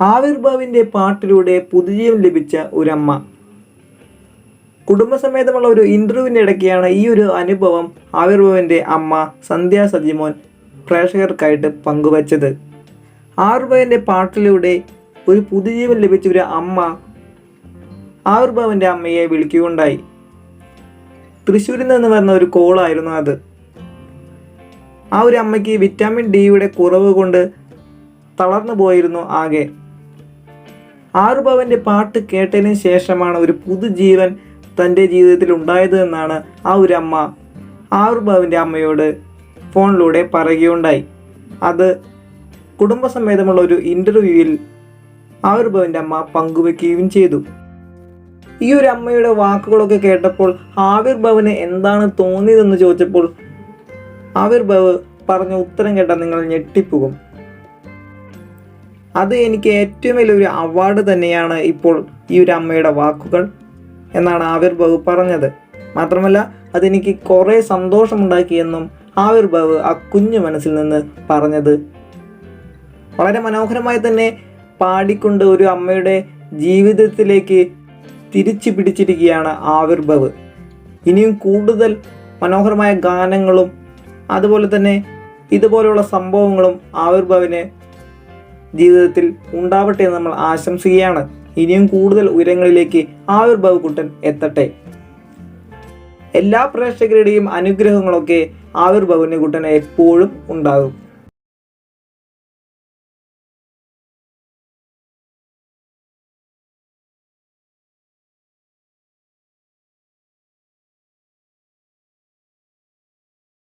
ആവിർഭാവിന്റെ പാട്ടിലൂടെ പുതുജീവൻ ലഭിച്ച ഒരമ്മ. കുടുംബസമേതമുള്ള ഒരു ഇന്റർവ്യൂവിന്റെ ഇടയ്ക്കാണ് ഈ ഒരു അനുഭവം ആവിർഭാവിന്റെ അമ്മ സന്ധ്യ സജിമോൻ പ്രേക്ഷകർക്കായിട്ട് പങ്കുവച്ചത്. ആവിർഭാവിന്റെ പാട്ടിലൂടെ ഒരു പുതുജീവൻ ലഭിച്ച ഒരു അമ്മ ആവിർഭാവിന്റെ അമ്മയെ വിളിക്കുകയുണ്ടായി. തൃശ്ശൂരിൽ നിന്ന് വരുന്ന ഒരു കോളായിരുന്നു അത്. ആ ഒരു അമ്മയ്ക്ക് വിറ്റാമിൻ ഡിയുടെ കുറവ് കൊണ്ട് തളർന്നു പോയിരുന്നു ആകെ. ആറുഭവന്റെ പാട്ട് കേട്ടതിന് ശേഷമാണ് ഒരു പുതുജീവൻ തന്റെ ജീവിതത്തിൽ ഉണ്ടായത് എന്നാണ് ആ ഒരു അമ്മ ആറുഭവന്റെ അമ്മയോട് ഫോണിലൂടെ പറയുകയുണ്ടായി. അത് കുടുംബസമേതമുള്ള ഒരു ഇന്റർവ്യൂവിൽ ആവിർഭവന്റെ അമ്മ പങ്കുവെക്കുകയും ചെയ്തു. ഈ ഒരു അമ്മയുടെ വാക്കുകളൊക്കെ കേട്ടപ്പോൾ ആവിർഭവന് എന്താണ് തോന്നിയതെന്ന് ചോദിച്ചപ്പോൾ ആവിർഭവ് പറഞ്ഞ ഉത്തരം കേട്ടാൽ നിങ്ങൾ ഞെട്ടിപ്പോകും. അത് എനിക്ക് ഏറ്റവും വലിയൊരു അവാർഡ് തന്നെയാണ് ഇപ്പോൾ ഈ ഒരു അമ്മയുടെ വാക്കുകൾ എന്നാണ് ആവിർഭവ് പറഞ്ഞത്. മാത്രമല്ല അതെനിക്ക് കുറേ സന്തോഷമുണ്ടാക്കിയെന്നും ആവിർഭവ് ആ കുഞ്ഞു മനസ്സിൽ നിന്ന് പറഞ്ഞത്. വളരെ മനോഹരമായി തന്നെ പാടിക്കൊണ്ട് ഒരു അമ്മയുടെ ജീവിതത്തിലേക്ക് തിരിച്ചു പിടിച്ചിരിക്കുകയാണ് ആവിർഭവ്. ഇനിയും കൂടുതൽ മനോഹരമായ ഗാനങ്ങളും അതുപോലെ തന്നെ ഇതുപോലെയുള്ള സംഭവങ്ങളും ആവിർഭവിന് ജീവിതത്തിൽ ഉണ്ടാവട്ടെ എന്ന് നമ്മൾ ആശംസിക്കുകയാണ്. ഇനിയും കൂടുതൽ ഉയരങ്ങളിലേക്ക് ആവിർഭവ് കുട്ടൻ എത്തട്ടെ. എല്ലാ പ്രേക്ഷകരുടെയും അനുഗ്രഹങ്ങളൊക്കെ ആവിർഭവന് കുട്ടനെ എപ്പോഴും ഉണ്ടാകും.